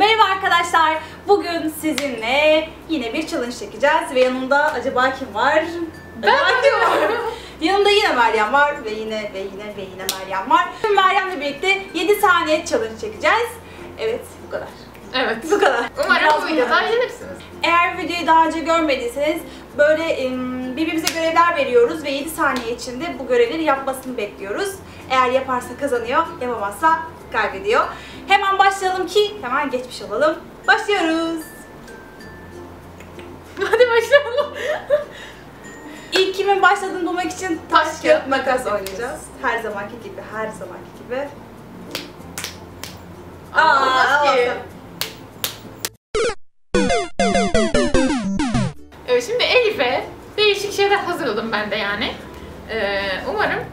Merhaba arkadaşlar. Bugün sizinle yine bir challenge çekeceğiz ve yanımda acaba kim var? Ben Acaba kim var? yanımda yine Meryem var ve yine ve yine ve yine Meryem var. Şimdi Meryem'le birlikte 7 saniye challenge çekeceğiz. Evet, bu kadar. Evet. Bu kadar. Umarım Biraz bu videodan bunlar. yenirsiniz. Eğer videoyu daha önce görmediyseniz böyle birbirimize görevler veriyoruz ve 7 saniye içinde bu görevleri yapmasını bekliyoruz. Eğer yaparsa kazanıyor, yapamazsa kaybediyor. Hemen başlayalım ki hemen geçmiş olalım. Başlıyoruz. Hadi başlayalım. İlk kimin başladığını bulmak için taş, Taş, kağıt, makas oynayacağız. Her zamanki gibi, her zamanki gibi. Olsun. Evet şimdi Elif'e değişik şeyler hazırladım ben de yani. Ee, umarım.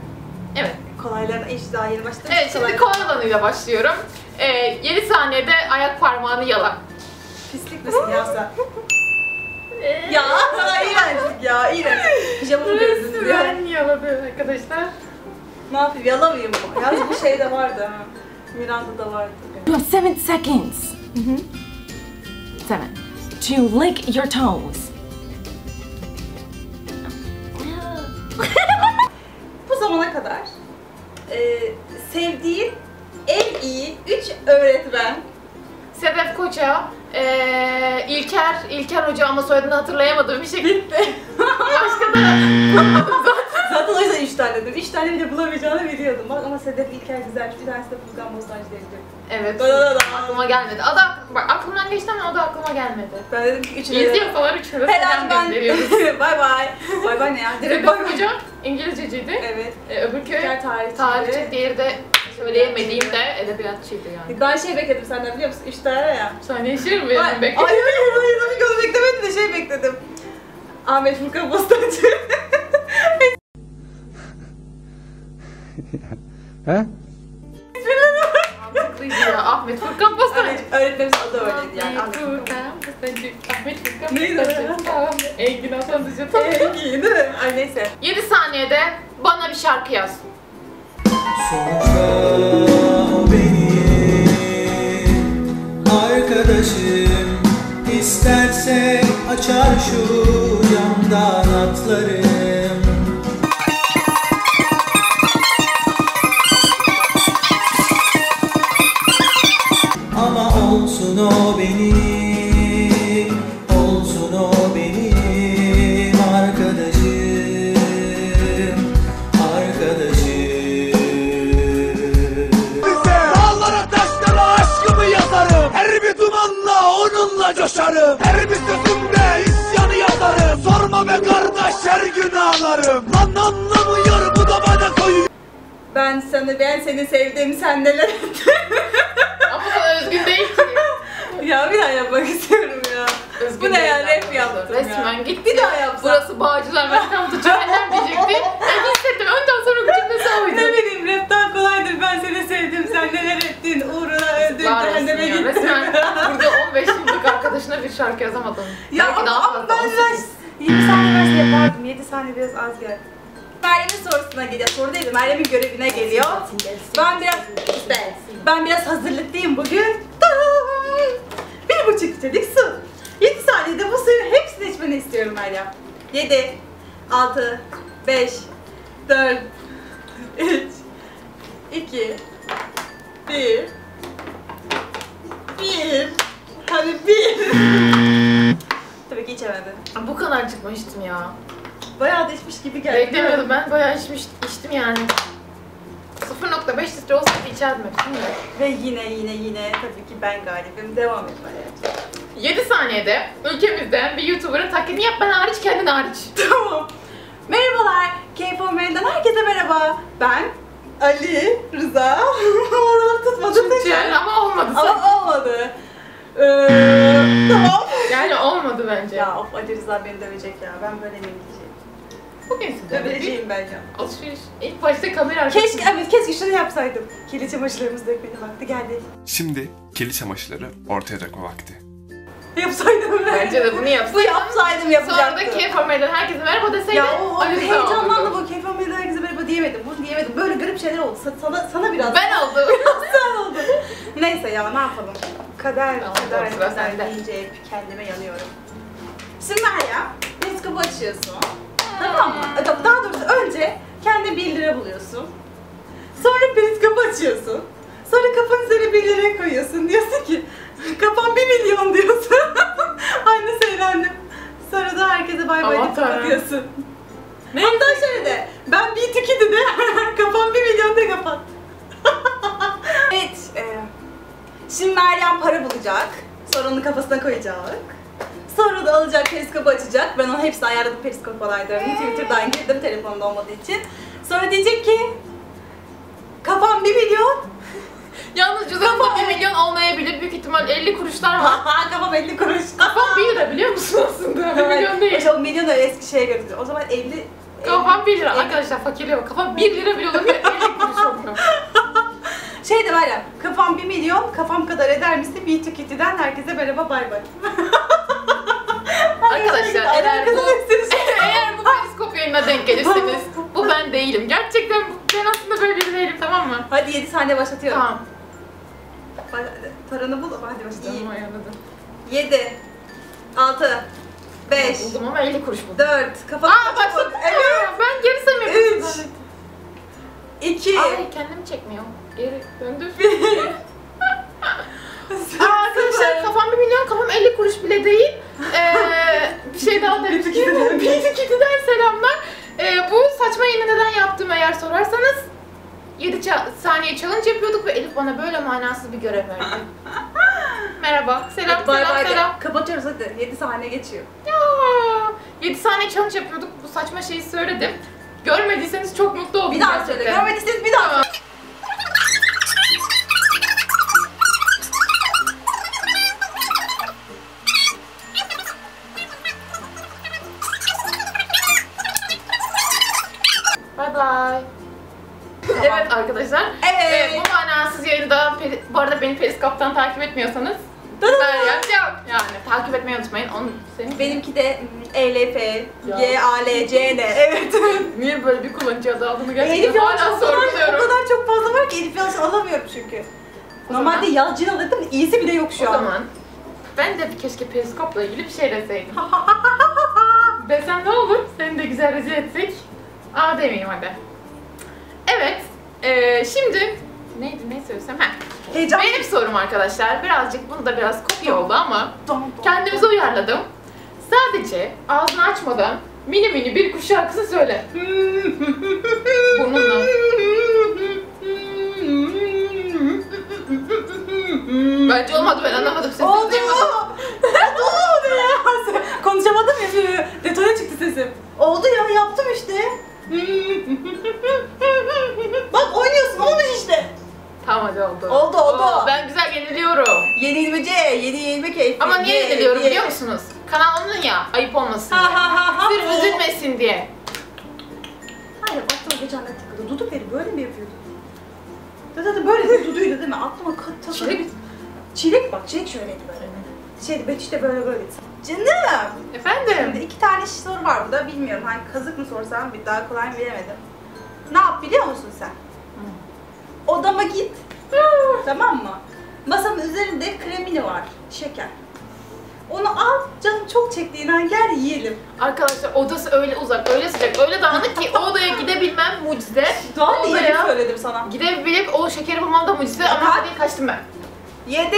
Evet. Kolaylarına hiç daha yeni başladım. Evet şimdi kolay olanıyla başlıyorum. Ee, 7 saniyede ayak parmağını yala. Pislik misin ya sen? ya iğrençlik ya, iğrenç. Pijamamı gördünüz ya. Resmen yaladı arkadaşlar. Ne yapayım yalamayayım mı? Yalnız bir şey de vardı ha. Miranda'da vardı. You have seven seconds. Seven. To lick your toes. Bu zamana kadar e, sevdiğin en iyi 3 öğretmen. Sedef Koça, ee, İlker, İlker Hoca ama soyadını hatırlayamadığım bir şekilde. Başka da bulamadım zaten. Zaten o yüzden 3 tane dedim. 3 tane bile bulamayacağını biliyordum. Bak ama Sedef İlker güzelmiş. Bir tanesi de Furkan Bostancı dedim. Evet. Da da da da. aklıma gelmedi. Adı bak aklımdan geçti ama o da aklıma gelmedi. Ben dedim ki 3'ünü İzliyorsalar üçüne de Helal ben. bay bay. Bay bay ne ya? Direkt bay bay. Hoca İngilizceciydi. Evet. Ee, öbürkü İlker tarihçiydi. tarihçi, diğeri de söyleyemediğim de edebiyatçıydı yani. Ben şey bekledim senden biliyor musun? 3 tane ya. Saniye şiir mi Ay, hayır, bekliyorum? hayır, hayır, ki onu beklemedim de şey bekledim. Ahmet Furkan Bostancı. He? Mantıklıydı ya. Ahmet Furkan Bostancı. Öğretmenimiz adı öyleydi yani. Ahmet Furkan. Bostancı. Ahmet Furkan Neydi Bostancı. Engin Hasan. Ee, iyi değil mi? Ay neyse. 7 saniyede bana bir şarkı yaz. Sonuçta o sana ben seni sevdim sen neler? Ama bu özgün değil ki. ya bir daha yapmak istiyorum ya. Özgün Bu ne ya rap yaptım Resmen ya. gitti. Bir daha yapsam. Burası Bağcılar Welcome to Cehennem diyecekti. Ben hissettim. Önden sonra cümlesi oydu. ne bileyim rap daha kolaydır ben seni sevdim sen neler ettin uğruna öldün cehenneme gittin. Resmen burada 15 yıllık arkadaşına bir şarkı yazamadım. Ya Belki ama, daha ama ben 18. biraz 20 saniye yapardım 7 saniye biraz az geldi. Meryem'in sorusuna geliyor. Soru değil de Meryem'in görevine geliyor. Ben biraz işte ben biraz hazırlıklıyım bugün. Tadam! Bir buçuk litrelik su. 7 saniyede bu suyu hepsini içmeni istiyorum Meryem. 7, 6, 5, 4, 3, 2, 1, 1. Hadi 1. Tabii ki içemedi. Bu kadar çıkmıştım ya. Bayağı da içmiş gibi geldi. Beklemiyordum ben bayağı içmiş, içtim yani. 0.5 litre olsaydı içerdim hepsini de. Ve yine yine yine tabii ki ben galibim. Devam et Meryem. 7 saniyede ülkemizden bir YouTuber'ın taklidini yap ben hariç kendin hariç. Tamam. Merhabalar. K-Former'den herkese merhaba. Ben Ali Rıza. Oraları tutmadım. Türkçe ama olmadı. Ama olmadı. Ee, tamam. Yani olmadı bence. Ya of Ali Rıza beni dövecek ya. Ben böyle miyim. Bugün size bence. alışveriş. İlk başta kamera arkası. Keşke, evet keşke şunu yapsaydım. Kirli çamaşırlarımızı dökmenin vakti geldi. Şimdi kirli çamaşırları ortaya dökme vakti. Yapsaydım ben. Bence de bunu Bu yapsın. yapsaydım Sonra yapacaktım. da K-Former'den herkese merhaba deseydi. Ya o, o Ali Rıza heyecanlandı olurdu. bu keyif almaya herkese merhaba diyemedim. Bunu diyemedim. Böyle garip şeyler oldu. Sa- Sana, sana biraz. Ben oldum. Sen oldu. Neyse ya ne yapalım. Kader, Tamam, kader, sıra kader sende. deyince hep kendime yanıyorum. Şimdi Meryem, periskopu açıyorsun. Tamam mı? E, Daha doğrusu önce kendi 1 lira buluyorsun. Sonra periskopu açıyorsun. Sonra kafanın üzerine 1 lira koyuyorsun. Diyorsun ki, kafam 1 milyon diyorsun. Aynı söylendim. Sonra da herkese bay bay deyip kapatıyorsun. Hatta şöyle de, ben bir tükidi de kafam 1 milyon de kapat. evet, e, şimdi Meryem para bulacak. Sonra onu kafasına koyacak. Sonra da alacak periskopu açacak. Ben onun hepsini ayarladım periskop olaylarını. Twitter'dan girdim telefonumda olmadığı için. Sonra diyecek ki kafam 1 milyon. Yalnız cüzdanımda 1 milyon olmayabilir. Büyük ihtimal 50 kuruşlar var. Kafam 50 kuruş. Kafam 1 lira biliyor musun aslında? 1 milyon değil. O milyon da eski şeye göre. O zaman 50 Kafam 1 lira. Arkadaşlar fakirliğe bak. Kafam 1 lira bile olabilir. 50 kuruş oluyor. Şey de var ya, kafam 1 milyon, kafam kadar eder misin? Bir tüketiden herkese merhaba bay bay. Arkadaşlar eğer bu eğer bu periskop yayınına denk gelirseniz bu ben değilim. Gerçekten ben aslında böyle biri değilim tamam mı? Hadi 7 saniye başlatıyorum. Tamam. Ba- Paranı bul, hadi başlayalım. Ayarladım. 7 6 5 Buldum ama 50 kuruş buldum. 4 Kafanı Aa başladı. Evet. Ben geri Üç. yapıyordum. 2 Ay kendim çekmiyor. Geri döndür. Aa, arkadaşlar kafam 1 milyon, kafam 50 kuruş bile değil. Ee, bir şey daha demek ki. Bitikiden. Bitikiden selamlar. Ee, bu saçma yayını neden yaptım eğer sorarsanız 7 saniye challenge yapıyorduk ve Elif bana böyle manasız bir görev verdi. Merhaba, selam, Bay selam, bay de. selam. Kapatıyoruz hadi. 7 saniye geçiyor. Ya, 7 saniye challenge yapıyorduk, bu saçma şeyi söyledim. Görmediyseniz çok mutlu oldum Bir daha söyle. gerçekten. Görmediyseniz bir daha. Etmiyorsanız ben yapacağım. Yani takip etmeyi unutmayın. Onun senin Benimki de ELF, Ya. G, A, L, C, N. Evet. niye böyle bir kullanıcı adı aldığını Elif gerçekten Yalçın hala o kadar, o sorguluyorum. kadar çok fazla var ki Elif Yalçın alamıyorum çünkü. O Normalde zaman- Yalçın alırdım, iyisi bile yok O şu an. zaman ben de keşke Periskop'la ilgili bir şey deseydim. Desem ne olur? Seni de güzel rezil etsek. Aa demeyeyim hadi. Evet. eee, şimdi neydi ne söylesem? Heyecan. Benim sorum arkadaşlar. Birazcık bunu da biraz kopya oldu ama kendimize uyarladım. Sadece ağzını açmadan mini mini bir kuş şarkısı söyle. Burnunla. Bence olmadı ben anlamadım sesini Oldu. Oldu ya. Konuşamadım ya. Detone çıktı sesim. Oldu ya yaptım işte. Bak oynuyorsun olmuş işte. Tamam hadi oldu. Oldu, oldu. Oo, ben güzel yeniliyorum. Yenilmece, yeni yenilme keyfi. Ama niye Ye, yeniliyorum ye. biliyor musunuz? Kanal onun ya ayıp olmasın Ha diye. ha ha ha. Sırf üzülmesin diye. Hayır aklıma geçen de takıldı. Dudu peri böyle mi yapıyordu? Zaten böyle bir Dudu'ydu değil mi? Aklıma kat takıldı. Çilek. Çilek bak çilek şöyleydi böyle. Şeydi Betüş de böyle böyle. Canım. Şimdi Efendim? iki tane soru var burada bilmiyorum. Hani kazık mı sorsam bir daha kolay mı bilemedim. Ne yap biliyor musun sen? Odama git. Tamam mı? Masamın üzerinde kremini var. Şeker. Onu al, canım çok çektiğin an gel yiyelim. Arkadaşlar odası öyle uzak, öyle sıcak, öyle dağınık ki o odaya gidebilmem mucize. Doğal diye Odaya söyledim sana. Gidebilip o şekeri bulmam da mucize ama Bak. hadi kaçtım ben. 7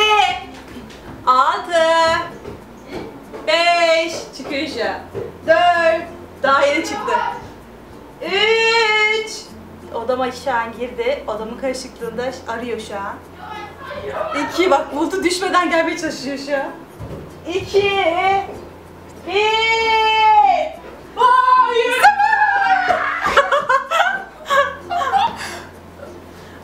6 5 çıkışı 4 daha yeni çıktı 3 Odama şu an girdi. Odamın karışıklığında arıyor şu an. 2 bak buldu düşmeden gelmeye çalışıyor şu an. 2 1 Hayır!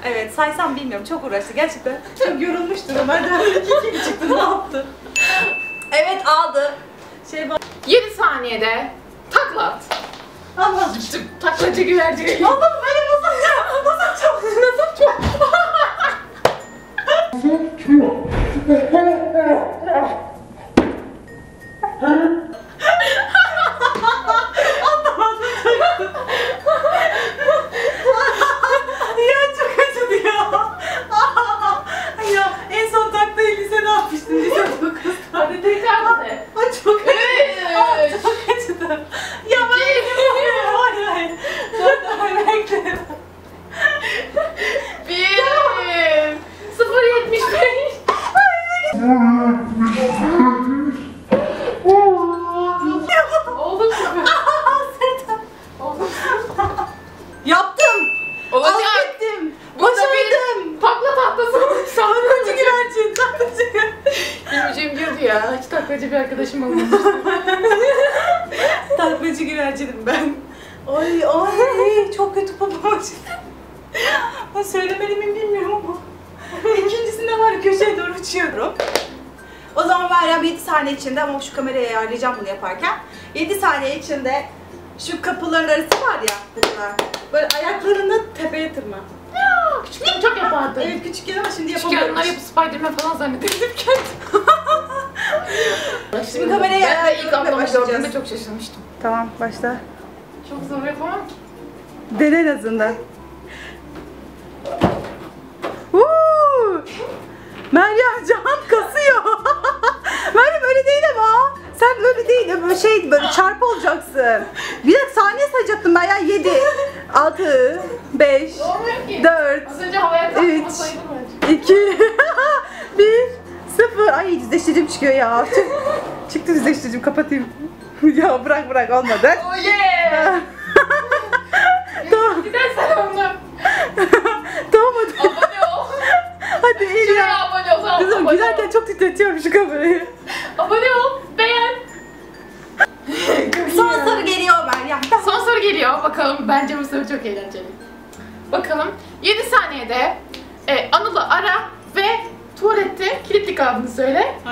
Evet saysam bilmiyorum çok uğraştı gerçekten. Çok yorulmuştur Ömer de iki gibi çıktı ne yaptı? Evet aldı. Şey bak. 7 saniyede taklat. Allah Taklacı güvercin. Allah'ım böyle nasıl ya? Nasıl çok? Nasıl çok? ya çok acıdı ya. ya en son taktayı lise ne yaptı ya. Hiç taklacı bir arkadaşım olmamış. Taklacı güvercinim ben. Ay ay çok kötü papağan. Ben söylemeli miyim bilmiyorum ama. İkincisinde var ya, köşeye doğru uçuyorum. O zaman Meryem 7 saniye içinde ama şu kamerayı ayarlayacağım bunu yaparken. 7 saniye içinde şu kapıların arası var ya bunlar. Böyle ayaklarını tepeye tırma. Küçükken çok yapardım. Evet küçükken ama şimdi Küçükken onlar yapamıyorum. yapıp Spiderman falan zannediyordum kendim. Şimdi kamerayı Ben de ilk başlayacağız. gördüğümde çok şaşırmıştım. Tamam başla. Çok zor yapamam ki. Dene en azından. Woo! Meryem can kasıyor. Meryem öyle değil ama. Sen öyle değil. Böyle şey böyle çarpı olacaksın. Bir dakika saniye sayacaktım ben ya. 7, 6, 5, Olmuyor ki. 4, Az önce havaya kalktığımda Üç. sayılır bence. 2, 1, 0. Ay düzleştiricim çıkıyor ya. Çık- Çıktı düzleştiricim kapatayım. ya bırak bırak olmadı. Oh yeah! tamam Gidersen onunla. tamam hadi. Abone ol. Hadi el Şuraya ya. abone ol. Tamam, Kızım abone gülerken ol. çok titretiyorum şu kamerayı. Abone ol. Beğen. Son soru geliyor Meryem. Son soru geliyor. Bakalım bence bu soru çok eğlenceli.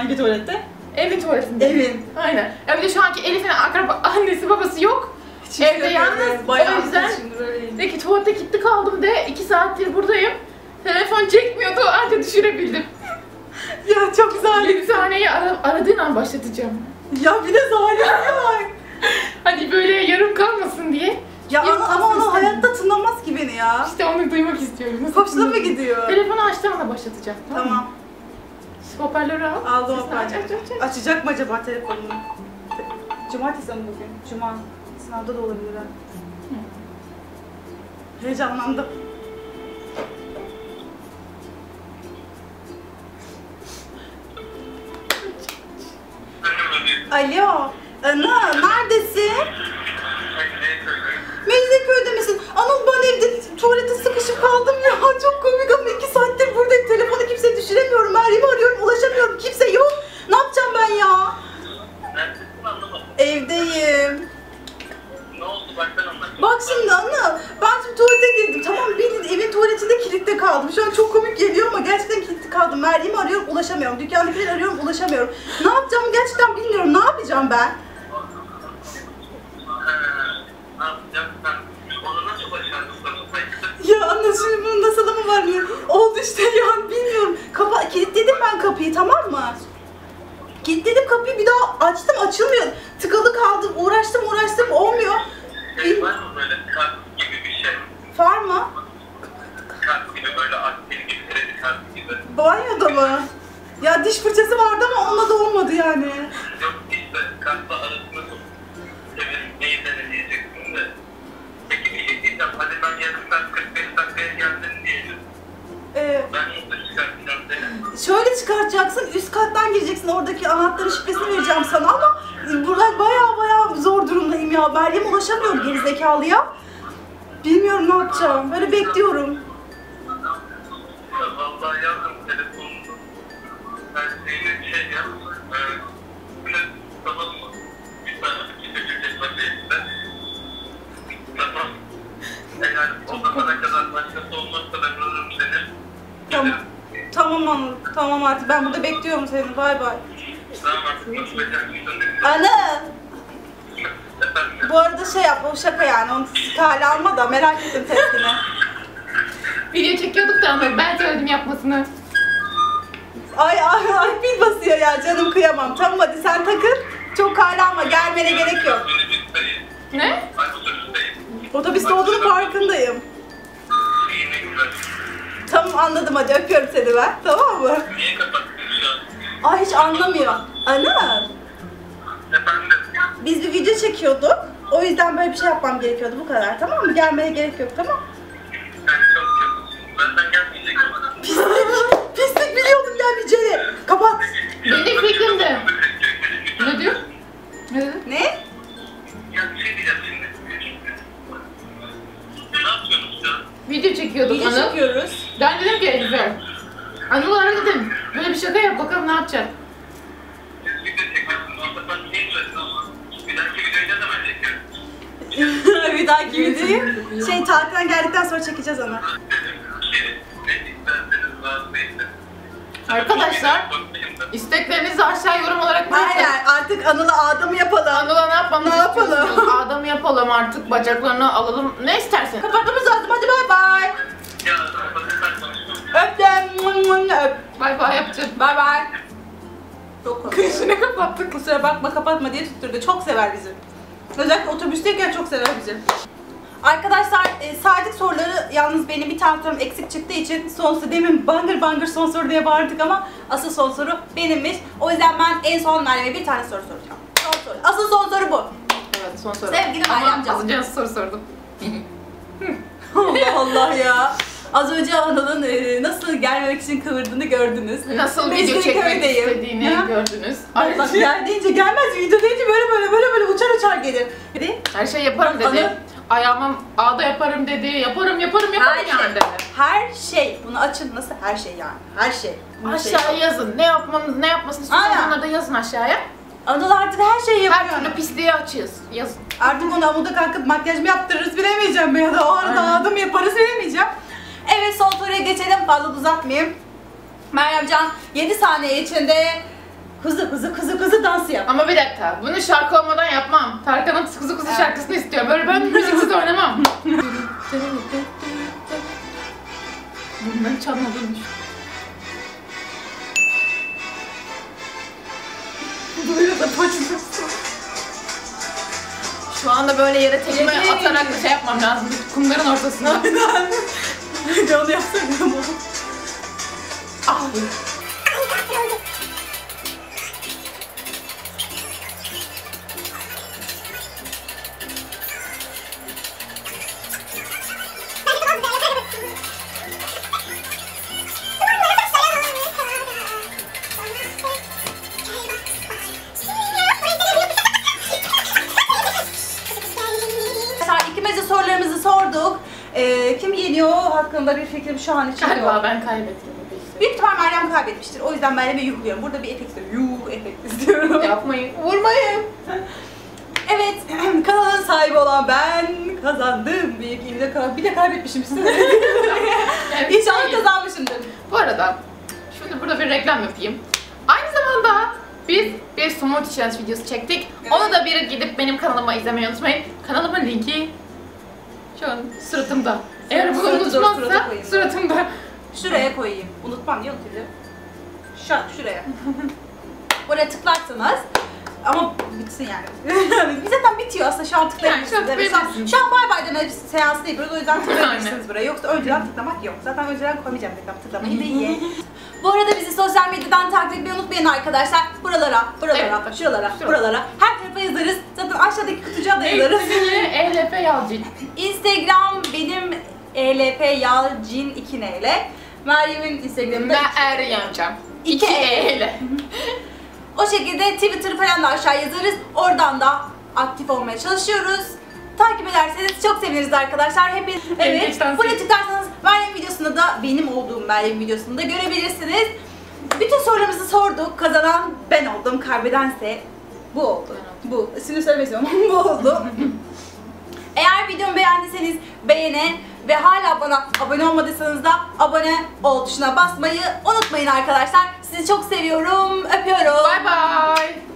Hangi tuvalette? Evin tuvaletinde. Evin. Aynen. Ya bir de şu anki Elif'in akraba annesi babası yok. Evde yalnız. Bayağı o yüzden böyleyim. de ki tuvalette kilitli kaldım de 2 saattir buradayım. Telefon çekmiyordu anca düşürebildim. Ya çok zalim. 7 saniyeyi ara, aradığın an başlatacağım. Ya bir de zalim bak. Hani böyle yarım kalmasın diye. Ya ama, ama onu hayatta tınlamaz ki beni ya. İşte onu duymak istiyorum. Nasıl Hoşuna mı gidiyor? Telefonu açtığım anda başlatacağım. Tamam. Tamam. Hoparlörü al. Aldım Sesini aç, aç, aç, aç. Açacak mı acaba telefonunu? Cumartesi mi bugün? Cuma. Sınavda da olabilir ha. Heyecanlandım. Alo. Ana neredesin? Mecidiyeköy'de misin? Anıl ben evde tuvalete sıkışıp kaldım ya. Çok komik ama iki saattir buradayım. Telefonu kimseye düşüremiyorum. Meryem'i arıyorum ulaşamıyorum. Kimse yok. Ne yapacağım ben ya? Evdeyim. Ne oldu bak ben anlatayım. Bak şimdi Anıl. Ben şimdi tuvalete girdim. Tamam bildiğin evin tuvaletinde kilitli kaldım. Şu an çok komik geliyor ama gerçekten kilitli kaldım. Meryem'i arıyorum ulaşamıyorum. Dükkandakileri arıyorum ulaşamıyorum. Ne yapacağımı gerçekten bilmiyorum. Ne yapacağım ben? Ne yapacaksan onu nasıl başardın? Ya anne şimdi bunun nasıl mı var mı? Oldu işte ya bilmiyorum. Kapa kilitledim ben kapıyı tamam mı? Kilitledim kapıyı bir daha açtım açılmıyor. Tıkalı kaldım uğraştım uğraştım olmuyor. Şey var mı böyle kart gibi bir şey? Var mı? Kart gibi böyle akbil gibi kredi kartı gibi. Banyoda mı? Ya diş fırçası vardı ama onunla da olmadı yani. Yok işte kartla arasını tut. Senin neyi deneyeceksin de. Peki bir şey diyeceğim. Hadi ben yarım saat 45 dakikaya geldim diyelim. Ee, şöyle çıkartacaksın üst kattan gireceksin oradaki anahtarın şifresini vereceğim sana ama burada baya baya zor durumdayım ya. Meryem ulaşamıyorum gerizekalıya. Bilmiyorum ne yapacağım. Böyle bekliyorum. Tamam artık ben burada bekliyorum seni. Bay bay. Efendim. Bu arada şey yap, o şaka yani. Onu kale alma da merak ettim tepkini. Video çekiyorduk da ama ben söyledim yapmasını. Ay ay ay pil basıyor ya canım kıyamam. Tamam hadi sen takıl. Çok kale alma. Gelmene gerek yok. Ne? Otobüste olduğunu farkındayım. Tamam anladım hadi öpüyorum seni ben. Tamam mı? Niye kapattın şu an? Ay hiç anlamıyor. Ana Efendim. biz bir video çekiyorduk. O yüzden böyle bir şey yapmam gerekiyordu bu kadar tamam mı? Gelmeye gerek yok tamam artık bacaklarını alalım. Ne istersin? Kapatmamız lazım hadi bay bay. Öptüm. Öp. Bay bay yapacağız. Bay bay. Çok. Kışını kapattık. Kusura bakma kapatma diye tutturdu. Çok sever bizi. Özellikle otobüsteyken çok sever bizi. Arkadaşlar e, saydık soruları yalnız benim bir tane sorum eksik çıktığı için son soru demin bangır bangır son soru diye bağırdık ama asıl son soru benimmiş. O yüzden ben en son Meryem'e bir tane soru soracağım. Son soru. Asıl son soru bu. Son soru. Sevgili Ama Meryemcan. az önce nasıl soru sordum? Allah Allah ya. Az önce Anıl'ın e, nasıl gelmemek için kıvırdığını gördünüz. Nasıl video çekmek köydeyim. istediğini Ha? gördünüz. Ay bak gel deyince gelmez, video deyince böyle böyle böyle böyle uçar uçar gelir. Dedi. Her şey yaparım dedi. Anı- Ayağıma ağda yaparım dedi. Yaparım yaparım yaparım Her yani şey. dedi. Her şey. Bunu açın nasıl her şey yani. Her şey. Şeyi Aşağıya yok. yazın. Ne yapmanız, ne yapmasını istiyorsanız onları da yazın aşağıya. Anıl artık her şeyi yapıyor. Her türlü pisliği açığız. Yazın. Artık onu amuda kalkıp makyaj mı yaptırırız bilemeyeceğim ya da o arada Aynen. adım yaparız bilemeyeceğim. Evet son soruya geçelim fazla uzatmayayım. Meryemcan 7 saniye içinde kuzu kuzu kuzu kuzu dansı yap. Ama bir dakika. Bunu şarkı olmadan yapmam. Tarkan'ın kuzu kuzu Evet. şarkısını istiyorum. Böyle ben müziksiz oynamam. Bunların çalmadığını böyle yere tekme atarak şey yapmam lazım. Kumların ortasında. Aynen. Onu yapsana ama. ah. Hakkında bir fikrim şu an için yok. Galiba ben kaybettim bu işi. Büyük ihtimal Meryem kaybetmiştir. O yüzden Meryem'e yuhluyorum. Burada bir efekt istiyorum. Yuh efekt istiyorum. Yapmayın. Vurmayın. Evet, kanalın sahibi olan ben kazandım. Büyük ilde kal- bir de kaybetmişim size. İnşallah kazanmışımdır. Bu arada şimdi burada bir reklam yapayım. Aynı zamanda biz bir smoothie challenge videosu çektik. Onu da bir gidip benim kanalıma izlemeyi unutmayın. Kanalımın linki şu an suratımda. Eğer bunu Suratı da surata unutmazsa koyayım. suratımda. Şuraya koyayım. Unutmam diye unutabilirim. Şu, şuraya. Oraya tıklarsanız ama bitsin yani. Bir zaten bitiyor aslında şu an tıklayabilirsiniz. Yani şu an Evet, şu, an, tıklayabilirsiniz. şu an bay bay deme seansı yapıyoruz o yüzden tıklayabilirsiniz buraya. Yoksa önceden tıklamak yok. Zaten önceden koymayacağım reklam tıklamayı değil. Bu arada bizi sosyal medyadan takip etmeyi unutmayın arkadaşlar. Buralara, buralara, Evet. şuralara, Şuralara. buralara. Her tarafa yazarız. Zaten aşağıdaki kutucuğa da yazarız. ELP Yalcin. Instagram benim ELP Yalcin 2 N ile. Meryem'in Instagram'da Ben er İki E. E ile. O şekilde Twitter falan da aşağı yazarız. Oradan da aktif olmaya çalışıyoruz. Takip ederseniz çok seviniriz arkadaşlar. Hepiniz evet. Buraya tıklarsanız Meryem videosunda da benim olduğum Meryem videosunda görebilirsiniz. Bütün sorularımızı sorduk. Kazanan ben oldum. Kaybedense bu oldu. Bu. İsmini söylemek istiyorum ama bu oldu. Eğer videomu beğendiyseniz beğene ve hala bana abone olmadıysanız da abone ol tuşuna basmayı unutmayın arkadaşlar. Sizi çok seviyorum. Öpüyorum. Bye bye.